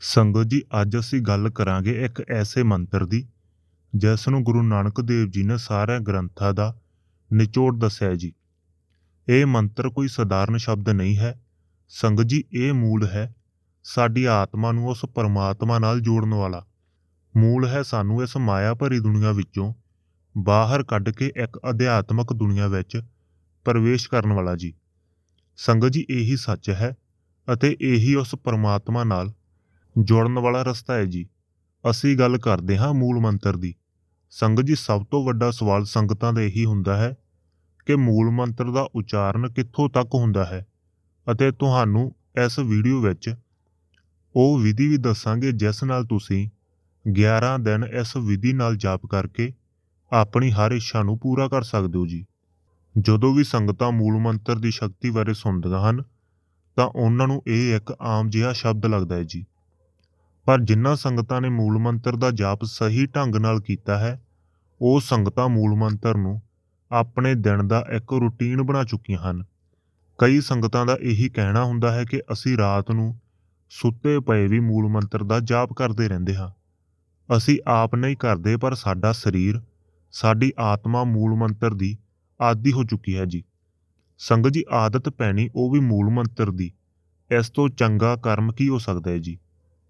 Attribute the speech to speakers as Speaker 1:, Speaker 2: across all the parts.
Speaker 1: ਸੰਗਤ ਜੀ, ਅੱਜ ਅਸੀਂ ਗੱਲ ਕਰਾਂਗੇ ਇੱਕ ਐਸੇ ਮੰਤਰ ਦੀ, ਜਿਸ ਨੂੰ ਗੁਰੂ ਨਾਨਕ ਦੇਵ ਜੀ ਨੇ ਸਾਰੇ ਗ੍ਰੰਥਾਂ ਦਾ ਨਿਚੋੜ ਦੱਸਿਆ ਜੀ। ਇਹ ਮੰਤਰ ਕੋਈ ਸਧਾਰਨ ਸ਼ਬਦ ਨਹੀਂ ਹੈ। ਸੰਗਤ ਜੀ, ਇਹ ਮੂਲ ਹੈ ਸਾਡੀ ਆਤਮਾ ਨੂੰ ਉਸ ਪਰਮਾਤਮਾ ਨਾਲ ਜੋੜਨ ਵਾਲਾ। ਮੂਲ ਹੈ ਸਾਨੂੰ ਇਸ ਮਾਇਆ ਭਰੀ ਦੁਨੀਆ ਵਿੱਚੋਂ ਬਾਹਰ ਕੱਢ ਕੇ ਇੱਕ ਅਧਿਆਤਮਕ ਦੁਨੀਆ ਵਿੱਚ ਪ੍ਰਵੇਸ਼ ਕਰਨ ਵਾਲਾ ਜੀ। ਸੰਗਤ ਜੀ, ਇਹੀ ਸੱਚ ਹੈ ਅਤੇ ਇਹੀ ਉਸ ਪਰਮਾਤਮਾ ਨਾਲ ਜੋੜਨ ਵਾਲਾ ਰਸਤਾ ਹੈ ਜੀ। ਅਸੀਂ ਗੱਲ ਕਰਦੇ ਹਾਂ ਮੂਲ ਮੰਤਰ ਦੀ। ਸੰਗਤ ਜੀ, ਸਭ ਤੋਂ ਵੱਡਾ ਸਵਾਲ ਸੰਗਤਾਂ ਦਾ ਇਹੀ ਹੁੰਦਾ ਹੈ ਕਿ ਮੂਲ ਮੰਤਰ ਦਾ ਉਚਾਰਨ ਕਿੱਥੋਂ ਤੱਕ ਹੁੰਦਾ ਹੈ ਅਤੇ ਤੁਹਾਨੂੰ ਇਸ ਵੀਡੀਓ ਵਿੱਚ ਉਹ ਵਿਧੀ ਵੀ ਦੱਸਾਂਗੇ ਜਿਸ ਨਾਲ ਤੁਸੀਂ 11 ਦਿਨ ਇਸ ਵਿਧੀ ਨਾਲ ਜਾਪ ਕਰਕੇ ਆਪਣੀ ਹਰ ਇੱਛਾ ਨੂੰ ਪੂਰਾ ਕਰ ਸਕਦੇ ਹੋ ਜੀ। ਜਦੋਂ ਵੀ ਸੰਗਤਾਂ ਮੂਲ ਮੰਤਰ ਦੀ ਸ਼ਕਤੀ ਬਾਰੇ ਸੁਣਦੀਆਂ ਹਨ ਤਾਂ ਉਹਨਾਂ ਨੂੰ ਇਹ ਇੱਕ ਆਮ ਜਿਹਾ ਸ਼ਬਦ ਲੱਗਦਾ ਹੈ ਜੀ। ਪਰ ਜਿਨ੍ਹਾਂ ਸੰਗਤਾਂ ਨੇ ਮੂਲ ਮੰਤਰ ਦਾ ਜਾਪ ਸਹੀ ਢੰਗ ਨਾਲ ਕੀਤਾ ਹੈ, ਉਹ ਸੰਗਤਾਂ ਮੂਲ ਮੰਤਰ ਨੂੰ ਆਪਣੇ ਦਿਨ ਦਾ ਇੱਕ ਰੁਟੀਨ ਬਣਾ ਚੁੱਕੀਆਂ ਹਨ। ਕਈ ਸੰਗਤਾਂ ਦਾ ਇਹੀ ਕਹਿਣਾ ਹੁੰਦਾ ਹੈ ਕਿ ਅਸੀਂ ਰਾਤ ਨੂੰ ਸੁੱਤੇ ਪਏ ਵੀ ਮੂਲ ਮੰਤਰ ਦਾ ਜਾਪ ਕਰਦੇ ਰਹਿੰਦੇ ਹਾਂ। ਅਸੀਂ ਆਪ ਨਹੀਂ ਕਰਦੇ, ਪਰ ਸਾਡਾ ਸਰੀਰ, ਸਾਡੀ ਆਤਮਾ ਮੂਲ ਮੰਤਰ ਦੀ ਆਦੀ ਹੋ ਚੁੱਕੀ ਹੈ ਜੀ। ਸੰਗਤ ਜੀ, ਆਦਤ ਪੈਣੀ ਉਹ ਵੀ ਮੂਲ ਮੰਤਰ ਦੀ। ਇਸ ਤੋਂ ਚੰਗਾ ਕਰਮ ਕੀ ਹੋ ਸਕਦਾ ਹੈ ਜੀ?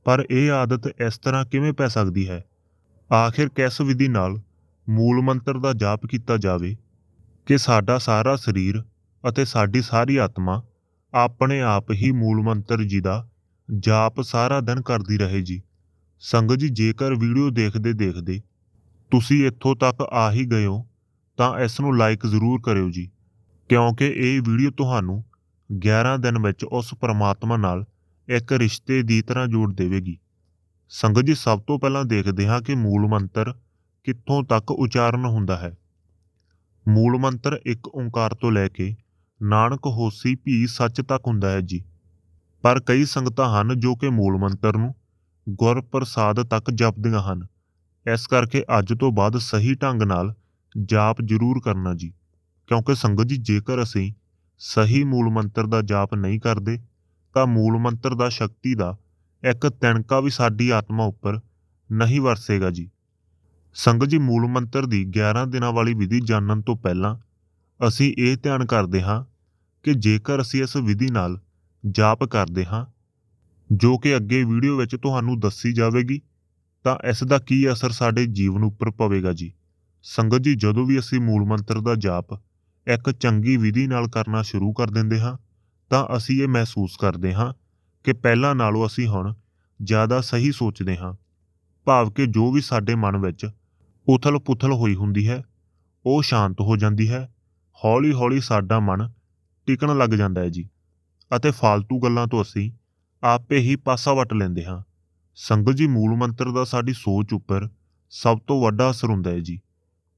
Speaker 1: ਪਰ ਇਹ ਆਦਤ ਇਸ ਤਰ੍ਹਾਂ ਕਿਵੇਂ ਪੈ ਸਕਦੀ ਹੈ? ਆਖਿਰ ਕਿਸ ਵਿਧੀ ਨਾਲ ਮੂਲ ਮੰਤਰ ਦਾ ਜਾਪ ਕੀਤਾ ਜਾਵੇ ਕਿ ਸਾਡਾ ਸਾਰਾ ਸਰੀਰ ਅਤੇ ਸਾਡੀ ਸਾਰੀ ਆਤਮਾ ਆਪਣੇ ਆਪ ਹੀ ਮੂਲ ਮੰਤਰ ਜੀ ਦਾ ਜਾਪ ਸਾਰਾ ਦਿਨ ਕਰਦੀ ਰਹੇ ਜੀ? ਸੰਗਤ ਜੀ, ਜੇਕਰ ਵੀਡੀਓ ਦੇਖਦੇ ਦੇਖਦੇ ਤੁਸੀਂ ਇੱਥੋਂ ਤੱਕ ਆ ਹੀ ਗਏ ਹੋ, ਤਾਂ ਇਸ ਨੂੰ ਲਾਈਕ ਜ਼ਰੂਰ ਕਰਿਓ ਜੀ, ਕਿਉਂਕਿ ਇਹ ਵੀਡੀਓ ਤੁਹਾਨੂੰ 11 ਦਿਨ ਵਿੱਚ ਉਸ ਪਰਮਾਤਮਾ ਨਾਲ ਇੱਕ ਰਿਸ਼ਤੇ ਦੀ ਤਰ੍ਹਾਂ ਜੋੜ ਦੇਵੇਗੀ। ਸੰਗਤ ਜੀ, ਸਭ ਤੋਂ ਪਹਿਲਾਂ ਦੇਖਦੇ ਹਾਂ ਕਿ ਮੂਲ ਮੰਤਰ ਕਿੱਥੋਂ ਤੱਕ ਉਚਾਰਨ ਹੁੰਦਾ ਹੈ। ਮੂਲ ਮੰਤਰ ਇੱਕ ਓੰਕਾਰ ਤੋਂ ਲੈ ਕੇ ਨਾਨਕ ਹੋਸੀ ਭੀ ਸੱਚ ਤੱਕ ਹੁੰਦਾ ਹੈ ਜੀ। ਪਰ ਕਈ ਸੰਗਤਾਂ ਹਨ ਜੋ ਕਿ ਮੂਲ ਮੰਤਰ ਨੂੰ ਗੁਰ ਪ੍ਰਸਾਦ ਤੱਕ ਜਪਦੀਆਂ ਹਨ। ਇਸ ਕਰਕੇ ਅੱਜ ਤੋਂ ਬਾਅਦ ਸਹੀ ਢੰਗ ਨਾਲ ਜਾਪ ਜ਼ਰੂਰ ਕਰਨਾ ਜੀ। ਕਿਉਂਕਿ ਸੰਗਤ ਜੀ, ਜੇਕਰ ਅਸੀਂ ਸਹੀ ਮੂਲ ਮੰਤਰ ਦਾ ਜਾਪ ਨਹੀਂ ਕਰਦੇ ਤਾਂ ਮੂਲ ਮੰਤਰ ਦਾ ਸ਼ਕਤੀ ਦਾ ਇੱਕ ਤਿਣਕਾ ਵੀ ਸਾਡੀ ਆਤਮਾ ਉੱਪਰ ਨਹੀਂ ਵਰਸੇਗਾ ਜੀ। ਸੰਗਤ ਜੀ ਮੂਲ ਮੰਤਰ ਦੀ 11 ਦਿਨਾਂ ਵਾਲੀ ਵਿਧੀ ਜਾਣਨ ਤੋਂ ਪਹਿਲਾਂ ਅਸੀਂ ਇਹ ਧਿਆਨ ਕਰਦੇ ਹਾਂ ਕਿ ਜੇਕਰ ਅਸੀਂ ਇਸ ਵਿਧੀ ਨਾਲ ਜਾਪ ਕਰਦੇ ਹਾਂ, ਜੋ ਕਿ ਅੱਗੇ ਵੀਡੀਓ ਵਿੱਚ ਤੁਹਾਨੂੰ ਦੱਸੀ ਜਾਵੇਗੀ, ਤਾਂ ਇਸ ਦਾ ਕੀ ਅਸਰ ਸਾਡੇ ਜੀਵਨ ਉੱਪਰ ਪਵੇਗਾ ਜੀ। ਸੰਗਤ ਜੀ, ਜਦੋਂ ਵੀ ਅਸੀਂ ਮੂਲ ਮੰਤਰ ਦਾ ਜਾਪ ਇੱਕ ਚੰਗੀ ਵਿਧੀ ਨਾਲ ਕਰਨਾ ਸ਼ੁਰੂ ਕਰ ਦਿੰਦੇ ਹਾਂ ਤਾਂ ਅਸੀਂ ਇਹ ਮਹਿਸੂਸ ਕਰਦੇ ਹਾਂ ਕਿ ਪਹਿਲਾਂ ਨਾਲੋਂ ਅਸੀਂ ਹੁਣ ਜ਼ਿਆਦਾ ਸਹੀ ਸੋਚਦੇ ਹਾਂ। ਭਾਵ ਕਿ ਜੋ ਵੀ ਸਾਡੇ ਮਨ ਵਿੱਚ ਉਥਲ-ਪੁਥਲ ਹੋਈ ਹੁੰਦੀ ਹੈ, ਉਹ ਸ਼ਾਂਤ ਹੋ ਜਾਂਦੀ ਹੈ, ਹੌਲੀ-ਹੌਲੀ ਸਾਡਾ ਮਨ ਟਿਕਣ ਲੱਗ ਜਾਂਦਾ ਹੈ ਜੀ। ਅਤੇ ਫालतू ਗੱਲਾਂ ਤੋਂ ਅਸੀਂ ਆਪੇ ਹੀ ਪਾਸਾ ਵਟ ਲੈਂਦੇ ਹਾਂ। ਸੰਗਤ ਜੀ ਮੂਲ ਮੰਤਰ ਦਾ ਸਾਡੀ ਸੋਚ ਉੱਪਰ ਸਭ ਤੋਂ ਵੱਡਾ ਅਸਰ ਹੁੰਦਾ ਹੈ ਜੀ।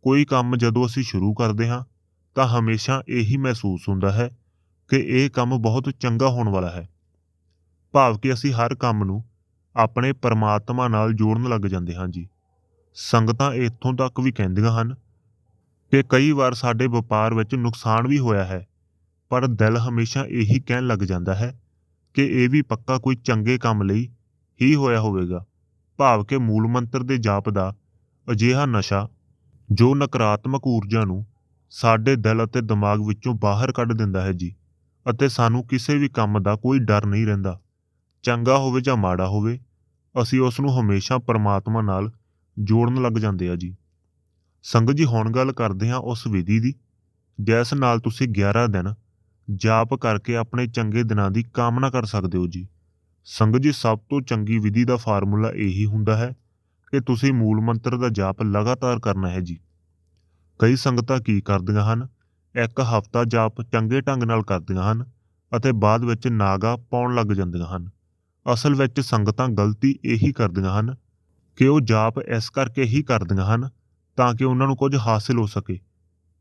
Speaker 1: ਕੋਈ ਕੰਮ ਜਦੋਂ ਅਸੀਂ ਸ਼ੁਰੂ ਕਰਦੇ ਹਾਂ, ਤਾਂ ਹਮੇਸ਼ਾ ਇਹੀ ਮਹਿਸੂਸ ਹੁੰਦਾ ਹੈ ਕਿ ਇਹ ਕੰਮ ਬਹੁਤ ਚੰਗਾ ਹੋਣ ਵਾਲਾ ਹੈ। ਭਾਵ ਕਿ ਅਸੀਂ ਹਰ ਕੰਮ ਨੂੰ ਆਪਣੇ ਪਰਮਾਤਮਾ ਨਾਲ ਜੋੜਨ ਲੱਗ ਜਾਂਦੇ ਹਾਂ ਜੀ। ਸੰਗਤਾਂ ਇੱਥੋਂ ਤੱਕ ਵੀ ਕਹਿੰਦੀਆਂ ਹਨ ਕਿ ਕਈ ਵਾਰ ਸਾਡੇ ਵਪਾਰ ਵਿੱਚ ਨੁਕਸਾਨ ਵੀ ਹੋਇਆ ਹੈ, ਪਰ ਦਿਲ ਹਮੇਸ਼ਾ ਇਹੀ ਕਹਿਣ ਲੱਗ ਜਾਂਦਾ ਹੈ ਕਿ ਇਹ ਵੀ ਪੱਕਾ ਕੋਈ ਚੰਗੇ ਕੰਮ ਲਈ ਹੀ ਹੋਇਆ ਹੋਵੇਗਾ। ਭਾਵ ਕਿ ਮੂਲ ਮੰਤਰ ਦੇ ਜਾਪ ਦਾ ਅਜਿਹਾ ਨਸ਼ਾ ਜੋ ਨਕਾਰਾਤਮਕ ਊਰਜਾ ਨੂੰ ਸਾਡੇ ਦਿਲ ਅਤੇ ਦਿਮਾਗ ਵਿੱਚੋਂ ਬਾਹਰ ਕੱਢ ਦਿੰਦਾ ਹੈ ਜੀ। ਅਤੇ ਸਾਨੂੰ ਕਿਸੇ ਵੀ ਕੰਮ ਦਾ ਕੋਈ ਡਰ ਨਹੀਂ ਰਹਿੰਦਾ। ਚੰਗਾ ਹੋਵੇ ਜਾਂ ਮਾੜਾ ਹੋਵੇ, ਅਸੀਂ ਉਸ ਨੂੰ ਹਮੇਸ਼ਾ ਪਰਮਾਤਮਾ ਨਾਲ ਜੋੜਨ ਲੱਗ ਜਾਂਦੇ ਆ ਜੀ। ਸੰਗਤ ਜੀ, ਹੁਣ ਗੱਲ ਕਰਦੇ ਹਾਂ ਉਸ ਵਿਧੀ ਦੀ। ਜਿਸ ਨਾਲ ਤੁਸੀਂ 11 ਦਿਨ ਜਾਪ ਕਰਕੇ ਆਪਣੇ ਚੰਗੇ ਦਿਨਾਂ ਦੀ ਕਾਮਨਾ ਕਰ ਸਕਦੇ ਹੋ ਜੀ। ਸੰਗਤ ਜੀ, ਸਭ ਤੋਂ ਚੰਗੀ ਵਿਧੀ ਦਾ ਫਾਰਮੂਲਾ ਇਹੀ ਹੁੰਦਾ ਹੈ ਕਿ ਤੁਸੀਂ ਮੂਲ ਮੰਤਰ ਦਾ ਜਾਪ ਲਗਾਤਾਰ ਕਰਨਾ ਹੈ ਜੀ। ਕਈ ਸੰਗਤਾਂ ਕੀ ਕਰਦੀਆਂ ਹਨ? ਇੱਕ ਹਫ਼ਤਾ ਜਾਪ ਚੰਗੇ ਢੰਗ ਨਾਲ ਕਰਦੀਆਂ ਹਨ ਅਤੇ ਬਾਅਦ ਵਿੱਚ ਨਾਗਾ ਪਾਉਣ ਲੱਗ ਜਾਂਦੀਆਂ ਹਨ। ਅਸਲ ਵਿੱਚ ਸੰਗਤਾਂ ਗਲਤੀ ਇਹੀ ਕਰਦੀਆਂ ਹਨ ਕਿ ਉਹ ਜਾਪ ਇਸ ਕਰਕੇ ਹੀ ਕਰਦੀਆਂ ਹਨ ਤਾਂ ਕਿ ਉਹਨਾਂ ਨੂੰ ਕੁਝ ਹਾਸਿਲ ਹੋ ਸਕੇ।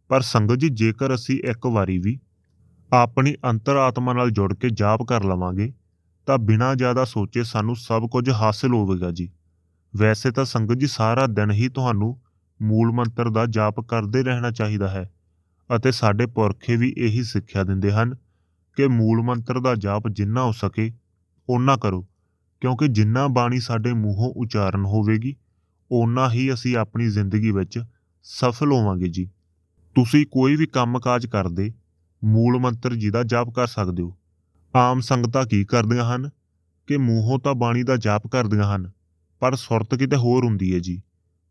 Speaker 1: ਪਰ ਸੰਗਤ ਜੀ, ਜੇਕਰ ਅਸੀਂ ਇੱਕ ਵਾਰੀ ਵੀ ਆਪਣੀ ਅੰਤਰਾਤਮਾ ਨਾਲ ਜੁੜ ਕੇ ਜਾਪ ਕਰ ਲਵਾਂਗੇ, ਤਾਂ ਬਿਨਾਂ ਜ਼ਿਆਦਾ ਸੋਚੇ ਸਾਨੂੰ ਸਭ ਕੁਝ ਹਾਸਿਲ ਹੋਵੇਗਾ ਜੀ। ਵੈਸੇ ਤਾਂ ਸੰਗਤ ਜੀ, ਸਾਰਾ ਦਿਨ ਹੀ ਤੁਹਾਨੂੰ ਮੂਲ ਮੰਤਰ ਦਾ ਜਾਪ ਕਰਦੇ ਰਹਿਣਾ ਚਾਹੀਦਾ ਹੈ। ਅਤੇ ਸਾਡੇ ਪੁਰਖੇ ਵੀ ਇਹੀ ਸਿੱਖਿਆ ਦਿੰਦੇ ਹਨ ਕਿ ਮੂਲ ਮੰਤਰ ਦਾ ਜਾਪ ਜਿੰਨਾ ਹੋ ਸਕੇ, ਓਨਾ ਕਰੋ, ਕਿਉਂਕਿ ਜਿੰਨਾ ਬਾਣੀ ਸਾਡੇ ਮੂੰਹੋਂ ਉਚਾਰਨ ਹੋਵੇਗੀ, ਓਨਾ ਹੀ ਅਸੀਂ ਆਪਣੀ ਜ਼ਿੰਦਗੀ ਵਿੱਚ ਸਫਲ ਹੋਵਾਂਗੇ ਜੀ। ਤੁਸੀਂ ਕੋਈ ਵੀ ਕੰਮਕਾਜ ਕਰਦੇ, ਮੂਲ ਮੰਤਰ ਜੀ ਦਾ ਜਾਪ ਕਰ ਸਕਦੇ ਹੋ। ਆਮ ਸੰਗਤਾਂ ਕੀ ਕਰਦੀਆਂ ਹਨ? ਕਿ ਮੂੰਹੋਂ ਤਾਂ ਬਾਣੀ ਦਾ ਜਾਪ ਕਰਦੀਆਂ ਹਨ, ਪਰ ਸੁਰਤ ਕਿਤੇ ਹੋਰ ਹੁੰਦੀ ਹੈ ਜੀ।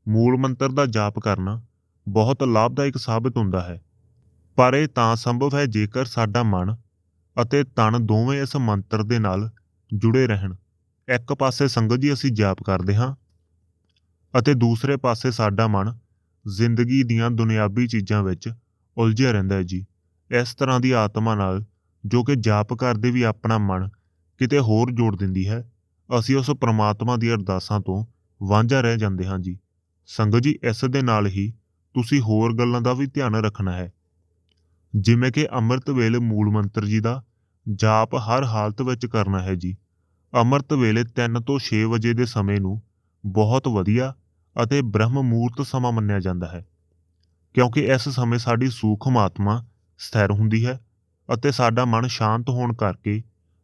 Speaker 1: ਮੂਲ ਮੰਤਰ ਦਾ ਜਾਪ ਕਰਨਾ ਬਹੁਤ ਲਾਭਦਾਇਕ ਸਾਬਤ ਹੁੰਦਾ ਹੈ। ਪਰ ਇਹ ਤਾਂ ਸੰਭਵ ਹੈ ਜੇਕਰ ਸਾਡਾ ਮਨ ਅਤੇ ਤਨ ਦੋਵੇਂ ਇਸ ਮੰਤਰ ਦੇ ਨਾਲ ਜੁੜੇ ਰਹਿਣ। ਇੱਕ ਪਾਸੇ ਸੰਗਤ ਜੀ ਅਸੀਂ ਜਾਪ ਕਰਦੇ ਹਾਂ ਅਤੇ ਦੂਸਰੇ ਪਾਸੇ ਸਾਡਾ ਮਨ ਜ਼ਿੰਦਗੀ ਦੀਆਂ ਦੁਨਿਆਵੀ ਚੀਜ਼ਾਂ ਵਿੱਚ ਉਲਝਿਆ ਰਹਿੰਦਾ ਹੈ ਜੀ। ਇਸ ਤਰ੍ਹਾਂ ਦੀ ਆਤਮਾ ਨਾਲ ਜੋ ਕਿ ਜਾਪ ਕਰਦੇ ਵੀ ਆਪਣਾ ਮਨ ਕਿਤੇ ਹੋਰ ਜੋੜ ਦਿੰਦੀ ਹੈ, ਅਸੀਂ ਉਸ ਪ੍ਰਮਾਤਮਾ ਦੀ ਅਰਦਾਸਾਂ ਤੋਂ ਵਾਂਝਾ ਰਹਿ ਜਾਂਦੇ ਹਾਂ ਜੀ। ਸੰਗਤ ਜੀ, ਇਸ ਦੇ ਨਾਲ ਹੀ ਤੁਸੀਂ ਹੋਰ ਗੱਲਾਂ ਦਾ ਵੀ ਧਿਆਨ ਰੱਖਣਾ ਹੈ। ਜਿਵੇਂ ਕਿ ਅੰਮ੍ਰਿਤ ਵੇਲੇ ਮੂਲ ਮੰਤਰ ਜੀ ਦਾ, ਜਾਪ ਹਰ ਹਾਲਤ ਵਿੱਚ ਕਰਨਾ ਹੈ ਜੀ। ਅੰਮ੍ਰਿਤ ਵੇਲੇ 3 ਤੋਂ 6 ਵਜੇ ਦੇ ਸਮੇਂ ਨੂੰ ਬਹੁਤ ਵਧੀਆ ਅਤੇ ਬ੍ਰਹਮ ਮੂਰਤ ਸਮਾਂ ਮੰਨਿਆ ਜਾਂਦਾ ਹੈ, ਕਿਉਂਕਿ ਇਸ ਸਮੇਂ ਸਾਡੀ ਸੂਖਮ ਆਤਮਾ ਸਥਿਰ ਹੁੰਦੀ ਹੈ ਅਤੇ ਸਾਡਾ ਮਨ ਸ਼ਾਂਤ ਹੋਣ ਕਰਕੇ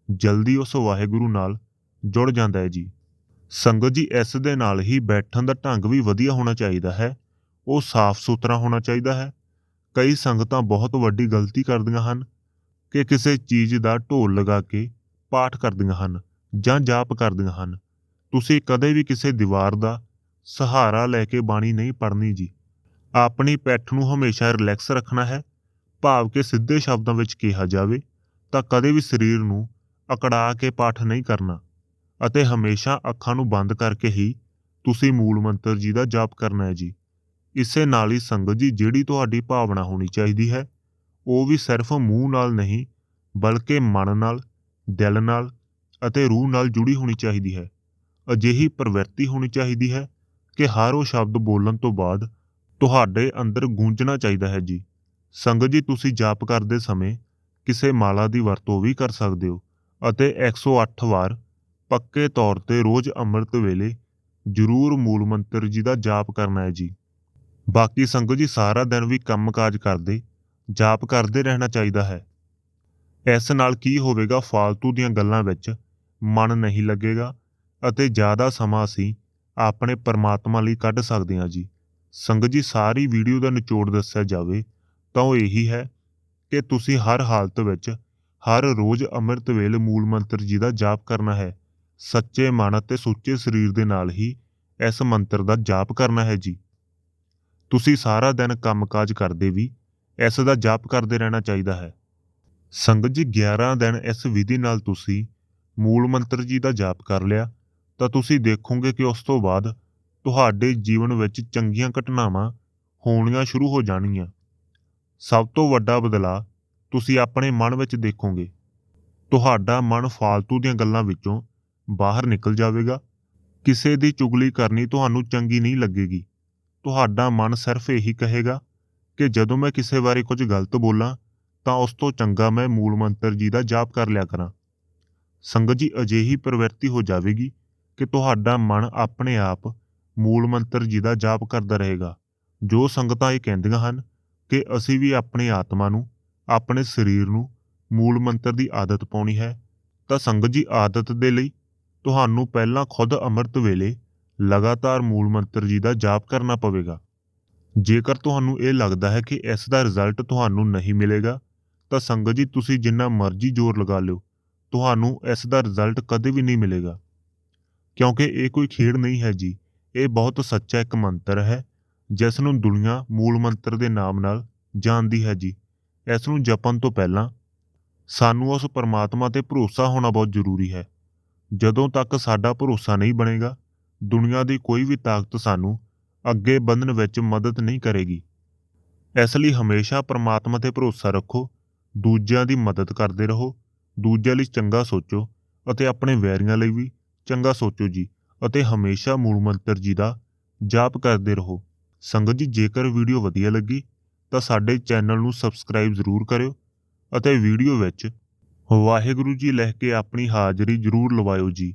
Speaker 1: ਜਲਦੀ ਉਸ ਵਾਹਿਗੁਰੂ ਨਾਲ ਜੁੜ ਜਾਂਦਾ ਹੈ ਜੀ। ਸੰਗਤ ਜੀ, ਇਸ ਦੇ ਨਾਲ ਹੀ ਬੈਠਣ ਦਾ ਢੰਗ ਵੀ ਵਧੀਆ ਹੋਣਾ ਚਾਹੀਦਾ ਹੈ, ਉਹ ਸਾਫ਼ ਸੁਥਰਾ ਹੋਣਾ ਚਾਹੀਦਾ ਹੈ ਕਈ ਸੰਗਤਾਂ ਬਹੁਤ ਵੱਡੀ ਗਲਤੀ ਕਰਦੀਆਂ ਹਨ ਕਿ ਕਿਸੇ ਚੀਜ਼ ਦਾ ਢੋਲ ਲਗਾ ਕੇ ਪਾਠ ਕਰਦੀਆਂ ਹਨ ਜਾਂ ਜਾਪ ਕਰਦੀਆਂ ਹਨ। ਤੁਸੀਂ ਕਦੇ ਵੀ ਕਿਸੇ ਦੀਵਾਰ ਦਾ ਸਹਾਰਾ ਲੈ ਕੇ ਬਾਣੀ ਨਹੀਂ ਪੜ੍ਹਨੀ ਜੀ। ਆਪਣੀ ਪਿੱਠ ਨੂੰ ਹਮੇਸ਼ਾ ਰਿਲੈਕਸ ਰੱਖਣਾ ਹੈ। ਭਾਵ ਕਿ ਸਿੱਧੇ ਸ਼ਬਦਾਂ ਵਿੱਚ ਕਿਹਾ ਜਾਵੇ ਤਾਂ ਕਦੇ ਵੀ ਸਰੀਰ ਨੂੰ ਅਕੜਾ ਕੇ ਪਾਠ ਨਹੀਂ ਕਰਨਾ ਅਤੇ ਹਮੇਸ਼ਾ ਅੱਖਾਂ ਨੂੰ ਬੰਦ ਕਰਕੇ ਹੀ ਤੁਸੀਂ ਮੂਲ ਮੰਤਰ ਜੀ ਦਾ ਜਾਪ ਕਰਨਾ ਹੈ ਜੀ। ਇਸੇ ਨਾਲ ਹੀ ਸੰਗਤ ਜੀ ਜਿਹੜੀ ਤੁਹਾਡੀ ਭਾਵਨਾ ਹੋਣੀ ਚਾਹੀਦੀ ਹੈ, ਉਹ ਵੀ ਸਿਰਫ ਮੂੰਹ ਨਾਲ ਨਹੀਂ, ਬਲਕਿ ਮਨ ਨਾਲ, ਦਿਲ ਨਾਲ ਅਤੇ ਰੂਹ ਨਾਲ ਜੁੜੀ ਹੋਣੀ ਚਾਹੀਦੀ ਹੈ। ਅਜਿਹੀ ਪ੍ਰਵਿਰਤੀ ਹੋਣੀ ਚਾਹੀਦੀ ਹੈ ਕਿ ਹਰ ਉਹ ਸ਼ਬਦ ਬੋਲਣ ਤੋਂ ਬਾਅਦ ਤੁਹਾਡੇ ਅੰਦਰ ਗੂੰਜਣਾ ਚਾਹੀਦਾ ਹੈ ਜੀ। ਸੰਗਤ ਜੀ, ਤੁਸੀਂ ਜਾਪ ਕਰਦੇ ਸਮੇਂ ਕਿਸੇ ਮਾਲਾ ਦੀ ਵਰਤੋਂ ਵੀ ਕਰ ਸਕਦੇ ਹੋ ਅਤੇ 108 ਵਾਰ ਪੱਕੇ ਤੌਰ ਤੇ ਰੋਜ਼ ਅੰਮ੍ਰਿਤ ਵੇਲੇ ਜ਼ਰੂਰ ਮੂਲ ਮੰਤਰ ਜੀ ਦਾ ਜਾਪ ਕਰਨਾ ਹੈ ਜੀ। ਬਾਕੀ ਸੰਗਤ ਜੀ ਸਾਰਾ ਦਿਨ ਵੀ ਕੰਮਕਾਜ ਕਰਦੇ, ਜਾਪ ਕਰਦੇ ਰਹਿਣਾ ਚਾਹੀਦਾ ਹੈ। ਇਸ ਨਾਲ ਕੀ ਹੋਵੇਗਾ, ਫਾਲਤੂ ਦੀਆਂ ਗੱਲਾਂ ਵਿੱਚ ਮਨ ਨਹੀਂ ਲੱਗੇਗਾ ਅਤੇ ਜ਼ਿਆਦਾ ਸਮਾਂ ਅਸੀਂ ਆਪਣੇ ਪਰਮਾਤਮਾ ਲਈ ਕੱਢ ਸਕਦੇ ਹਾਂ ਜੀ। ਸੰਗਤ ਜੀ, ਸਾਰੀ ਵੀਡੀਓ ਦਾ ਨਿਚੋੜ ਦੱਸਿਆ ਜਾਵੇ ਤਾਂ ਉਹ ਇਹੀ ਹੈ ਕਿ ਤੁਸੀਂ ਹਰ ਹਾਲਤ ਵਿੱਚ ਹਰ ਰੋਜ਼ ਅੰਮ੍ਰਿਤ ਵੇਲੇ ਮੂਲ ਮੰਤਰ ਜੀ ਦਾ ਜਾਪ ਕਰਨਾ ਹੈ। ਸੱਚੇ ਮਨ ਅਤੇ ਸੁੱਚੇ ਸਰੀਰ ਦੇ ਨਾਲ ਹੀ ਇਸ ਮੰਤਰ ਦਾ ਜਾਪ ਕਰਨਾ ਹੈ ਜੀ। ਤੁਸੀਂ ਸਾਰਾ ਦਿਨ ਕੰਮਕਾਜ ਕਰਦੇ ਵੀ ਇਸ ਦਾ ਜਾਪ ਕਰਦੇ ਰਹਿਣਾ ਚਾਹੀਦਾ ਹੈ। ਸੰਗਤ ਜੀ 11 ਦਿਨ ਇਸ ਵਿਧੀ ਨਾਲ ਤੁਸੀਂ ਮੂਲ ਮੰਤਰ ਜੀ ਦਾ ਜਾਪ ਕਰ ਲਿਆ, ਤਾਂ ਤੁਸੀਂ ਦੇਖੋਗੇ ਕਿ ਉਸ ਤੋਂ ਬਾਅਦ ਤੁਹਾਡੇ ਜੀਵਨ ਵਿੱਚ ਚੰਗੀਆਂ ਘਟਨਾਵਾਂ ਹੋਣੀਆਂ ਸ਼ੁਰੂ ਹੋ ਜਾਣਗੀਆਂ। ਸਭ ਤੋਂ ਵੱਡਾ ਬਦਲਾਅ ਤੁਸੀਂ ਆਪਣੇ ਮਨ ਵਿੱਚ ਦੇਖੋਗੇ। ਤੁਹਾਡਾ ਮਨ ਫਾਲਤੂ ਦੀਆਂ ਗੱਲਾਂ ਵਿੱਚੋਂ ਬਾਹਰ ਨਿਕਲ ਜਾਵੇਗਾ। ਕਿਸੇ ਦੀ ਚੁਗਲੀ ਕਰਨੀ ਤੁਹਾਨੂੰ ਚੰਗੀ ਨਹੀਂ ਲੱਗੇਗੀ। ਤੁਹਾਡਾ ਮਨ ਸਿਰਫ ਇਹੀ ਕਹੇਗਾ ਕਿ ਜਦੋਂ ਮੈਂ ਕਿਸੇ ਬਾਰੇ ਕੁਝ ਗਲਤ ਬੋਲਾਂ, ਤਾਂ ਉਸ ਤੋਂ ਚੰਗਾ ਮੈਂ ਮੂਲ ਮੰਤਰ ਜੀ ਦਾ ਜਾਪ ਕਰ ਲਿਆ ਕਰਾਂ। ਸੰਗਤ ਜੀ, ਅਜਿਹੀ ਪ੍ਰਵਿਰਤੀ ਹੋ ਜਾਵੇਗੀ ਕਿ ਤੁਹਾਡਾ ਮਨ ਆਪਣੇ ਆਪ ਮੂਲ ਮੰਤਰ ਜੀ ਦਾ ਜਾਪ ਕਰਦਾ ਰਹੇਗਾ। ਜੋ ਸੰਗਤਾਂ ਇਹ ਕਹਿੰਦੀਆਂ ਹਨ ਕਿ ਅਸੀਂ ਵੀ ਆਪਣੀ ਆਤਮਾ ਨੂੰ, ਆਪਣੇ ਸਰੀਰ ਨੂੰ ਮੂਲ ਮੰਤਰ ਦੀ ਆਦਤ ਪਾਉਣੀ ਹੈ, ਤਾਂ ਸੰਗਤ ਜੀ, ਆਦਤ ਦੇ ਲਈ ਤੁਹਾਨੂੰ ਪਹਿਲਾਂ ਖੁਦ ਅੰਮ੍ਰਿਤ ਵੇਲੇ ਲਗਾਤਾਰ ਮੂਲ ਮੰਤਰ ਜੀ ਦਾ ਜਾਪ ਕਰਨਾ ਪਵੇਗਾ। ਜੇਕਰ ਤੁਹਾਨੂੰ ਇਹ ਲੱਗਦਾ ਹੈ ਕਿ ਇਸ ਦਾ ਰਿਜ਼ਲਟ ਤੁਹਾਨੂੰ ਨਹੀਂ ਮਿਲੇਗਾ, ਤਾਂ ਸੰਗਤ ਜੀ ਤੁਸੀਂ ਜਿੰਨਾ ਮਰਜ਼ੀ ਜ਼ੋਰ ਲਗਾ ਲਿਓ। ਤੁਹਾਨੂੰ ਇਸ ਦਾ ਰਿਜ਼ਲਟ ਕਦੇ ਵੀ ਨਹੀਂ ਮਿਲੇਗਾ। ਕਿਉਂਕਿ ਇਹ ਕੋਈ ਖੇਡ ਨਹੀਂ ਹੈ ਜੀ। ਇਹ ਬਹੁਤ ਸੱਚਾ ਇੱਕ ਮੰਤਰ ਹੈ, ਜਿਸ ਨੂੰ ਦੁਨੀਆ ਮੂਲ ਮੰਤਰ ਦੇ ਨਾਮ ਨਾਲ ਜਾਣਦੀ ਹੈ ਜੀ। ਇਸ ਨੂੰ ਜਪਣ ਤੋਂ ਪਹਿਲਾਂ ਸਾਨੂੰ ਉਸ ਪਰਮਾਤਮਾ ਤੇ ਭਰੋਸਾ ਹੋਣਾ ਬਹੁਤ ਜ਼ਰੂਰੀ ਹੈ। ਜਦੋਂ ਤੱਕ ਸਾਡਾ ਭਰੋਸਾ ਨਹੀਂ ਬਣੇਗਾ ਦੁਨੀਆ ਦੀ ਕੋਈ ਵੀ ਤਾਕਤ ਸਾਨੂੰ ਅੱਗੇ ਵਧਣ ਵਿੱਚ ਮਦਦ ਨਹੀਂ ਕਰੇਗੀ। ਇਸ ਲਈ ਹਮੇਸ਼ਾ ਪਰਮਾਤਮਾ ਤੇ ਭਰੋਸਾ ਰੱਖੋ, ਦੂਜਿਆਂ ਦੀ ਮਦਦ ਕਰਦੇ ਰਹੋ, ਦੂਜਿਆਂ ਲਈ ਚੰਗਾ ਸੋਚੋ ਅਤੇ ਆਪਣੇ ਵੈਰੀਆਂ ਲਈ ਵੀ ਚੰਗਾ ਸੋਚੋ ਜੀ ਅਤੇ ਹਮੇਸ਼ਾ ਮੂਲ ਮੰਤਰ ਜੀ ਦਾ ਜਾਪ ਕਰਦੇ ਰਹੋ। ਸੰਗਤ ਜੀ, ਜੇਕਰ ਵੀਡੀਓ ਵਧੀਆ ਲੱਗੀ ਤਾਂ ਸਾਡੇ ਚੈਨਲ ਨੂੰ ਸਬਸਕ੍ਰਾਈਬ ਜ਼ਰੂਰ ਕਰਿਓ ਅਤੇ ਵੀਡੀਓ ਵਿੱਚ ਵਾਹਿਗੁਰੂ ਜੀ ਲਿਖ ਕੇ ਆਪਣੀ ਹਾਜ਼ਰੀ ਜ਼ਰੂਰ ਲਵਾਇਓ ਜੀ।